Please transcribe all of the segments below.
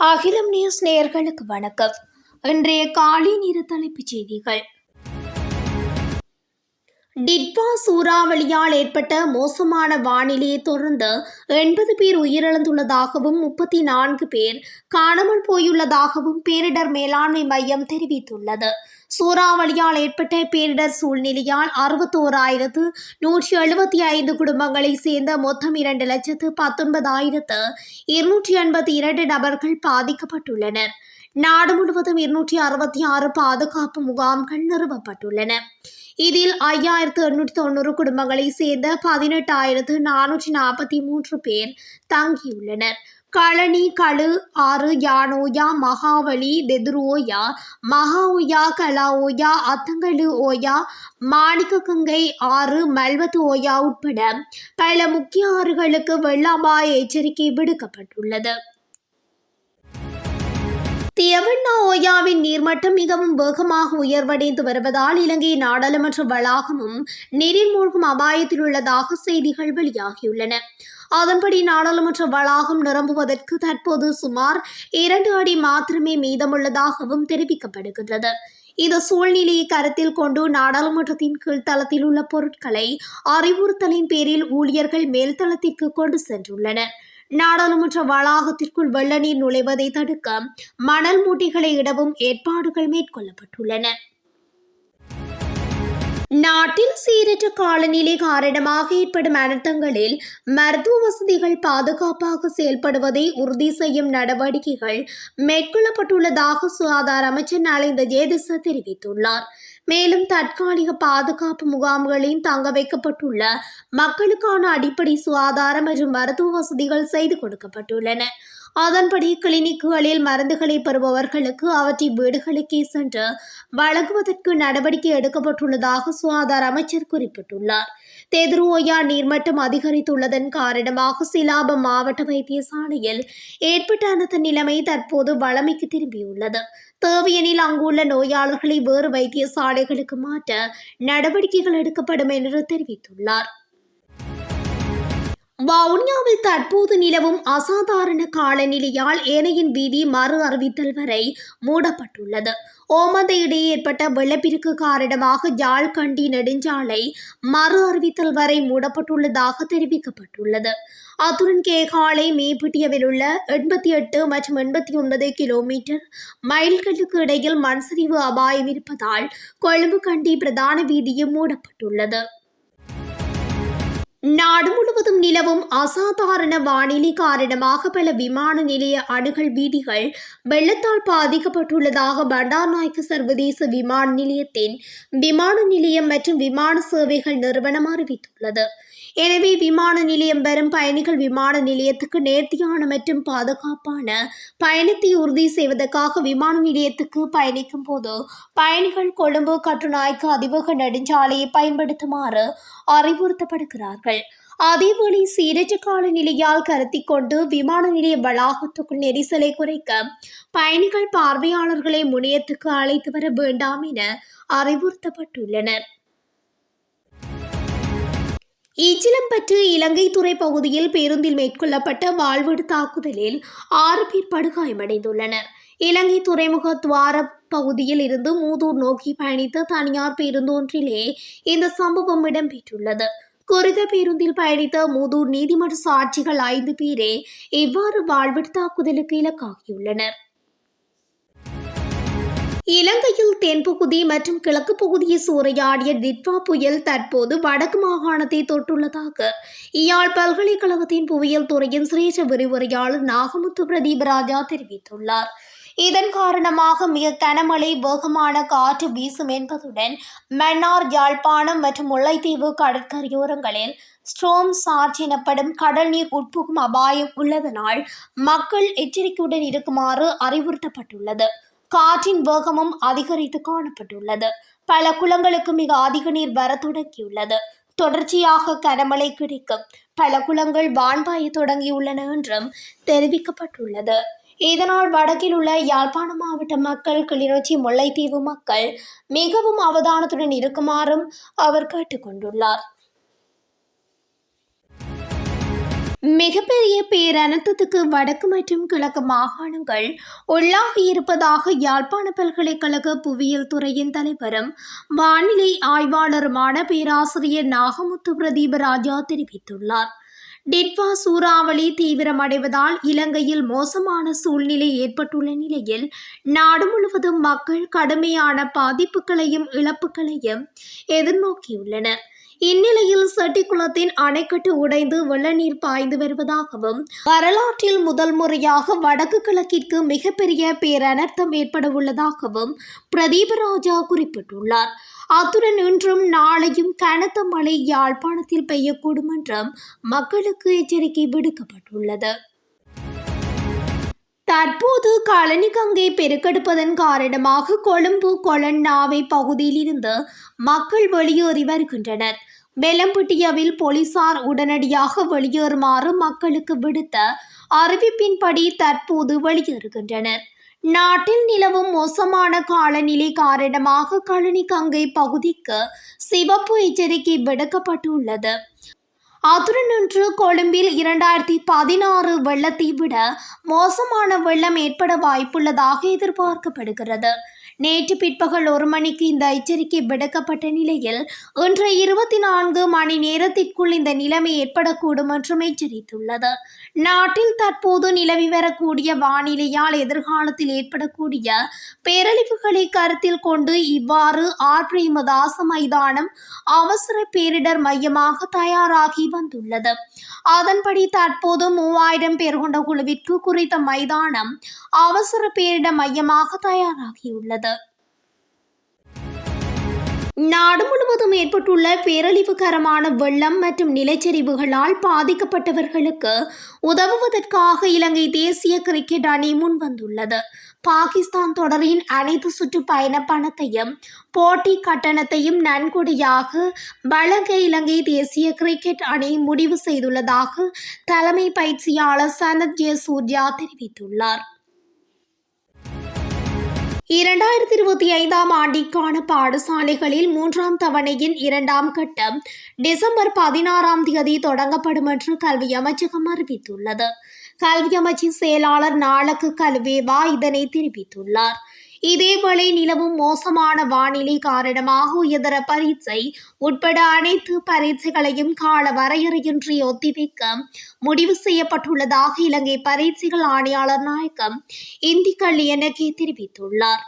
அகிலம் நியூஸ் நேயர்களுக்கு வணக்கம். இன்றைய காலை நேர தலைப்புச் செய்திகள். டிட்வா சூறாவளியால் ஏற்பட்ட மோசமான வானிலையை தொடர்ந்து எண்பது பேர் உயிரிழந்துள்ளதாகவும் முப்பத்தி நான்கு பேர் காணாமல் போயுள்ளதாகவும் பேரிடர் மேலாண்மை மையம் தெரிவித்துள்ளது. சூறாவளியால் ஏற்பட்ட பேரிடர் சூழ்நிலையால் அறுபத்தோராயிரத்து நூற்றி எழுபத்தி ஐந்து குடும்பங்களை சேர்ந்த மொத்தம் இரண்டு லட்சத்து பத்தொன்பதாயிரத்து இருநூற்றி எண்பத்தி இரண்டு நபர்கள் பாதிக்கப்பட்டுள்ளனர். நாடு முழுவதும் இருநூற்றி அறுபத்தி ஆறு பாதுகாப்பு முகாம்கள் நிறுவப்பட்டுள்ளன. இதில் ஐயாயிரத்து எண்ணூற்றி தொண்ணூறு குடும்பங்களை சேர்ந்த பதினெட்டாயிரத்து நானூற்றி நாற்பத்தி மூன்று பேர் தங்கியுள்ளனர். களனி களு ஆறு யானோயா மகாவலி தெதுரோயா மகாஓயா கலாஓயா அத்தங்கலு ஓயா மாணிக்ககங்கை ஆறு மல்வத்து ஓயா உட்பட பல முக்கிய ஆறுகளுக்கு வெள்ள அபாய எச்சரிக்கை விடுக்கப்பட்டுள்ளது. தியவண்ணா ஓயாவின் நீர்மட்டம் மிகவும் வேகமாக உயர்வடைந்து வருவதால் இலங்கை நாடாளுமன்ற வளாகமும் நீரில் மூழ்கும் அபாயத்தில் உள்ளதாக செய்திகள் வெளியாகியுள்ளன. அதன்படி நாடாளுமன்ற வளாகம் நிரம்புவதற்கு தற்போது சுமார் இரண்டு அடி மாத்திரமே மீதமுள்ளதாகவும் தெரிவிக்கப்படுகின்றது. இந்த சூழ்நிலையை கருத்தில் கொண்டு நாடாளுமன்றத்தின் கீழ்த்தளத்தில் உள்ள பொருட்களை அறிவுறுத்தலின் பேரில் ஊழியர்கள் மேல்தளத்திற்கு கொண்டு சென்றுள்ளனர். நாடாளுமன்ற வளாகத்திற்குள் வெள்ள நீர் நுழைவதை தடுக்க மணல் மூட்டைகளை இடவும் ஏற்பாடுகள் மேற்கொள்ளப்பட்டுள்ளன. நாட்டில் சீரற்ற காலநிலை காரணமாக ஏற்படும் அனர்த்தங்களில் மருத்துவ வசதிகள் பாதுகாப்பாக செயல்படுவதை உறுதி செய்யும் நடவடிக்கைகள் மேற்கொள்ளப்பட்டுள்ளதாக சுகாதார அமைச்சர் நலிந்த ஜேதிச தெரிவித்துள்ளார். மேலும் தற்காலிக பாதுகாப்பு முகாம்களில் தங்க வைக்கப்பட்டுள்ள மக்களுக்கான அடிப்படை சுகாதாரம் மற்றும் மருத்துவ வசதிகள் செய்து கொடுக்கப்பட்டுள்ளன. அதன்படி கிளினிக்குகளில் மருந்துகளை பெறுபவர்களுக்கு அவற்றை வீடுகளுக்கே சென்று வழங்குவதற்கு நடவடிக்கை எடுக்கப்பட்டுள்ளதாக சுகாதார அமைச்சர் குறிப்பிட்டுள்ளார். தெதுரோயா நீர்மட்டம் அதிகரித்துள்ளதன் காரணமாக சிலாபம் மாவட்ட வைத்தியசாலையில் ஏற்பட்ட அந்த நிலைமை தற்போது வளமைக்கு திரும்பியுள்ளது. தேவையெனில் அங்குள்ள நோயாளர்களை வேறு வைத்தியசாலைகளுக்கு மாற்ற நடவடிக்கைகள் எடுக்கப்படும் என்று தெரிவித்துள்ளார். வவுனியாவில் தற்போது நிலவும் அசாதாரண காலநிலையால் ஏனையின் வீதி மறு அறிவித்தல் வரை மூடப்பட்டுள்ளது. ஓமந்த இடையே ஏற்பட்ட வெள்ளப்பெருக்கு காரணமாக ஜாழ்கண்டி நெடுஞ்சாலை மறு அறிவித்தல் வரை மூடப்பட்டுள்ளதாக தெரிவிக்கப்பட்டுள்ளது. அத்துடன் கேகாலை மேப்பிட்டியவில் உள்ள எண்பத்தி எட்டு மற்றும் எண்பத்தி ஒன்பது கிலோமீட்டர் மைல்களுக்கு இடையில் மண்சரிவு அபாயம் இருப்பதால் கொழும்பு கண்டி பிரதான வீதியும் மூடப்பட்டுள்ளது. நாடு முழுவதும் நிலவும் அசாதாரண வானிலை காரணமாக பல விமான நிலைய அணுகல் வீதிகள் வெள்ளத்தால் பாதிக்கப்பட்டுள்ளதாக பண்டார்நாயக்க சர்வதேச விமான நிலையத்தின் விமான நிலையம் மற்றும் விமான சேவைகள் நிறுவனம் அறிவித்துள்ளது. எனவே விமான நிலையம் வரும் பயணிகள் விமான நிலையத்துக்கு நேர்த்தியான மற்றும் பாதுகாப்பான பயணத்தை உறுதி செய்வதற்காக விமான நிலையத்துக்கு பயணிக்கும் போது பயணிகள் கொழும்பு கட்டுநாய்க்கு அதிவேக நெடுஞ்சாலையை பயன்படுத்துமாறு அறிவுறுத்தப்படுகிறார்கள். அதேவேளை சீரற்ற கால நிலையால் கருத்தி கொண்டு விமான நிலைய வளாகத்துக்குள் நெரிசலை குறைக்க பயணிகள் பார்வையாளர்களை முனையத்துக்கு அழைத்து வர வேண்டாம் என அறிவுறுத்தப்பட்டுள்ளனர். இச்சிலம்பற்று இலங்கை துறை பகுதியில் பேருந்தில் மேற்கொள்ளப்பட்ட வாழ்வீடு தாக்குதலில் ஆறு பேர் படுகாயமடைந்துள்ளனர். இலங்கை துறைமுக துவார பகுதியில் இருந்து மூதூர் நோக்கி பயணித்த தனியார் பேருந்தொன்றிலே இந்த சம்பவம் இடம்பெற்றுள்ளது. குறித்த பேருந்தில் பயணித்த மூதூர் நீதிமன்ற சாட்சிகள் ஐந்து பேரே இவ்வாறு வாழ்வீடு தாக்குதலுக்கு இலக்காகியுள்ளனர். இலங்கையில் தென்பகுதி மற்றும் கிழக்கு பகுதியை சூறையாடிய டிட்வா புயல் தற்போது வடக்கு மாகாணத்தை தொட்டுள்ளதாக. இயாழ் பல்கலைக்கழகத்தின் புவியியல் துறையின் சிரேஷ விரிவுரையாளர் நாகமுத்து பிரதீபராஜா தெரிவித்துள்ளார். இதன் காரணமாக மிக கனமழை வேகமான காற்று வீசும் என்பதுடன் மன்னார் யாழ்ப்பாணம் மற்றும் முல்லைத்தீவு கடற்கரையோரங்களில் ஸ்ட்ரோம் சார்ஜ் எனப்படும் கடல் நீர் உட்புகும் அபாயம் உள்ளதனால் மக்கள் எச்சரிக்கையுடன் இருக்குமாறு அறிவுறுத்தப்பட்டுள்ளது. காற்றின் வேகமும் அதிகரித்து காணப்பட்டுள்ளது. பல குளங்களுக்கு மிக அதிக நீர் வர தொடங்கியுள்ளது. தொடர்ச்சியாக கனமழை கிடைக்கும். பல குளங்கள் வான்பாய தொடங்கியுள்ளன என்றும் தெரிவிக்கப்பட்டுள்ளது. இதனால் வடக்கில் உள்ள யாழ்ப்பாண மாவட்ட மக்கள் கிளிநொச்சி முல்லைத்தீவு மக்கள் மிகவும் அவதானத்துடன் இருக்குமாறும் அவர் கேட்டுக்கொண்டுள்ளார். மிகப்பெரிய பேரனர்த்தத்துக்கு வடக்கு மற்றும் கிழக்கு மாகாணங்கள் உள்ளாகி இருப்பதாக யாழ்ப்பாண பல்கலைக்கழக புவியியல் துறையின் தலைவரும் வானிலை ஆய்வாளருமான பேராசிரியர் நாகமுத்து பிரதீபராஜா தெரிவித்துள்ளார். டிட்வா சூறாவளி தீவிரமடைவதால் இலங்கையில் மோசமான சூழ்நிலை ஏற்பட்டுள்ள நிலையில் நாடு முழுவதும் மக்கள் கடுமையான பாதிப்புகளையும் இழப்புகளையும் எதிர்நோக்கியுள்ளனர். இந்நிலையில் செட்டிக்குளத்தின் அணைக்கட்டு உடைந்து வெள்ளநீர் பாய்ந்து வருவதாகவும் வரலாற்றில் முதல் முறையாக வடக்கு கிழக்கிற்கு மிகப்பெரிய பேரனர்த்தம் ஏற்பட உள்ளதாகவும் பிரதீபராஜா குறிப்பிட்டுள்ளார். அத்துடன் இன்றும் நாளையும் கனத்த மழை யாழ்ப்பாணத்தில் பெய்யக்கூடும் என்றும் மக்களுக்கு எச்சரிக்கை விடுக்கப்பட்டுள்ளது. தற்போது கழனிகங்கை பெருக்கெடுப்பதன் காரணமாக கொழும்பு கொளன்னாவை பகுதியிலிருந்து மக்கள் வெளியேறி வருகின்றனர். வெலம்புட்டியாவில் போலீசார் உடனடியாக வெளியேறுமாறு மக்களுக்கு விடுத்த அறிவிப்பின்படி தற்போது வெளியேறுகின்றனர். நாட்டில் நிலவும் மோசமான காலநிலை காரணமாக கழனி கங்கை பகுதிக்கு சிவப்பு எச்சரிக்கை விடுக்கப்பட்டுள்ளது. அத்துடன் கொழும்பில் இரண்டாயிரத்தி பதினாறு வெள்ளத்தை விட மோசமான வெள்ளம் ஏற்பட வாய்ப்புள்ளதாக எதிர்பார்க்கப்படுகிறது. நேற்று பிற்பகல் ஒரு மணிக்கு இந்த எச்சரிக்கை விடுக்கப்பட்ட நிலையில் இன்று இருபத்தி நான்கு மணி நேரத்திற்குள் இந்த நிலைமை ஏற்படக்கூடும் என்றும் எச்சரித்துள்ளது. நாட்டில் தற்போது நிலவி வரக்கூடிய வானிலையால் எதிர்காலத்தில் ஏற்படக்கூடிய பேரழிவுகளை கருத்தில் கொண்டு இவ்வாறு ஆர் பிரேமதாச மைதானம் அவசர பேரிடர் மையமாக தயாராகி வந்துள்ளது. அதன்படி தற்போது மூவாயிரம் பேர் கொண்ட குழுவிற்கு குறித்த மைதானம் அவசர பேரிடர் மையமாக தயாராகியுள்ளது. நாடு முழுவதும் ஏற்பட்டுள்ள பேரழிவுகரமான வெள்ளம் மற்றும் நிலச்சரிவுகளால் பாதிக்கப்பட்டவர்களுக்கு உதவுவதற்காக இலங்கை தேசிய கிரிக்கெட் அணி முன்வந்துள்ளது. பாகிஸ்தான் தொடரின் அனைத்து சுற்றுப்பயண பணத்தையும் போட்டி கட்டணத்தையும் நன்கொடையாக வழங்க இலங்கை தேசிய கிரிக்கெட் அணி முடிவு செய்துள்ளதாக தலைமை பயிற்சியாளர் சனத் ஜெயசூர்யா தெரிவித்துள்ளார். இரண்டாயிரத்தி இருபத்தி ஐந்தாம் ஆண்டிற்கான பாடசாலைகளில் மூன்றாம் தவணையின் இரண்டாம் கட்டம் டிசம்பர் பதினாறாம் தேதி தொடங்கப்படும் என்று கல்வி அமைச்சகம் அறிவித்துள்ளது. கல்வி அமைச்சின் செயலாளர் நாளக்கு கல்வேவா இதனை தெரிவித்துள்ளார். இதேவேளை நிலவும் மோசமான வானிலை காரணமாக உயர்தர பரீட்சை உட்பட அனைத்து பரீட்சைகளையும் கால வரையறையின்றி ஒத்திவைக்க முடிவு செய்யப்பட்டுள்ளதாக இலங்கை பரீட்சைகள் ஆணையாளர் நாயகம் இந்தி கல்வி எனக்கே தெரிவித்துள்ளார்.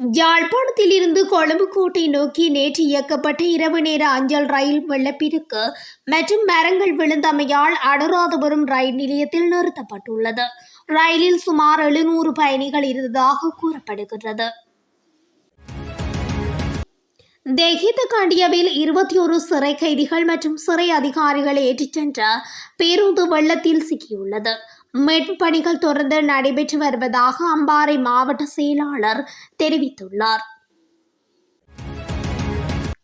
யாழ்ப்பாணத்தில் இருந்து கொழும்பு கோட்டை நோக்கி நேற்று இயக்கப்பட்ட இரவு நேர அஞ்சல் ரயில் வெள்ளப்பெருக்கு மற்றும் மரங்கள் விழுந்தமையால் அனுராதபுரம் ரயில் நிலையத்தில் நிறுத்தப்பட்டுள்ளது. ரயிலில் சுமார் எழுநூறு பயணிகள் இருந்ததாக கூறப்படுகிறது தெஹித் கண்டியவில் இருபத்தி ஒரு சிறை கைதிகள் மற்றும் சிறை அதிகாரிகளை ஏற்றிச் சென்ற பேருந்து வெள்ளத்தில் சிக்கியுள்ளது. மீட்பு பணிகள் தொடர்ந்து நடைபெற்று வருவதாக அம்பாறை மாவட்ட செயலாளர் தெரிவித்துள்ளார்.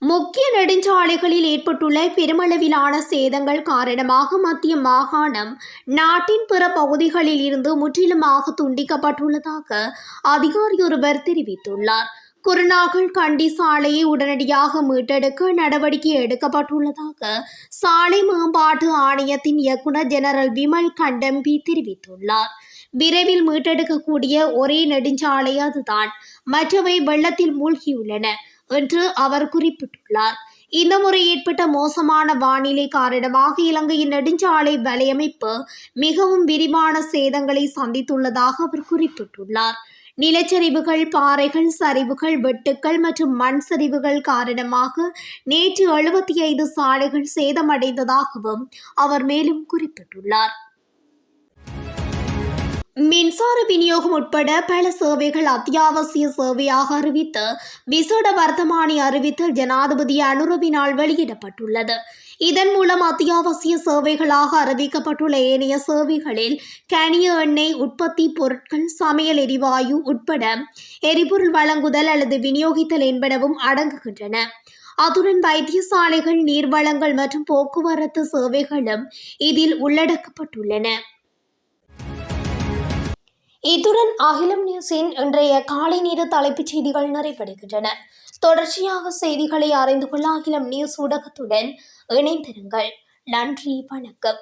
முக்கிய நெடுஞ்சாலைகளில் ஏற்பட்டுள்ள பெருமளவிலான சேதங்கள் காரணமாக மத்திய மாகாணம் நாட்டின் பிற பகுதிகளில் இருந்து முற்றிலுமாக துண்டிக்கப்பட்டுள்ளதாக அதிகாரி ஒருவர் தெரிவித்துள்ளார். குருநாகல் கண்டி சாலையை உடனடியாக மீட்டெடுக்க நடவடிக்கை எடுக்கப்பட்டுள்ளதாக சாலை மேம்பாட்டு ஆணையத்தின் இயக்குனர் ஜெனரல் விமல் கண்டம்பி தெரிவித்துள்ளார். விரைவில் மீட்டெடுக்கக்கூடிய ஒரே நெடுஞ்சாலை அதுதான். மற்றவை வெள்ளத்தில் மூழ்கியுள்ளன. என்று அவர் குறிப்பிட்டுள்ளார். இந்த முறை ஏற்பட்ட மோசமான வானிலை காரணமாக இலங்கையின் நெடுஞ்சாலை வலையமைப்பு மிகவும் விரிவான சேதங்களை சந்தித்துள்ளதாக அவர் குறிப்பிட்டுள்ளார். நிலச்சரிவுகள் பாறைகள் சரிவுகள் வெட்டுக்கள் மற்றும் மண் சரிவுகள் காரணமாக நேற்று எழுபத்தி ஐந்து சாலைகள் சேதமடைந்ததாகவும் அவர் மேலும் குறிப்பிட்டுள்ளார். மின்சார விநியோகம் உட்பட பல சேவைகள் அத்தியாவசிய சேவையாக அறிவித்து விசேட வர்த்தமானி அறிவித்தல் ஜனாதிபதி அனுரவினால் வெளியிடப்பட்டுள்ளது. இதன் மூலம் அத்தியாவசிய சேவைகளாக அறிவிக்கப்பட்டுள்ள ஏனைய சேவைகளில் கனிய எண்ணெய் உற்பத்தி பொருட்கள் சமையல் எரிவாயு உட்பட எரிபொருள் வழங்குதல் அல்லது விநியோகித்தல் என்பனவும் அடங்குகின்றன. அத்துடன் வைத்தியசாலைகள் நீர்வளங்கள் மற்றும் போக்குவரத்து சேவைகளும் இதில் உள்ளடக்கப்பட்டுள்ளன. இத்துடன் அகிலம் நியூஸின் இன்றைய காலை நேர தலைப்புச் செய்திகள் நிறைவடைகின்றன. தொடர்ச்சியாக செய்திகளை அறிந்து கொள்ள அகிலம் நியூஸ் ஊடகத்துடன் இணைந்திருங்கள். நன்றி வணக்கம்.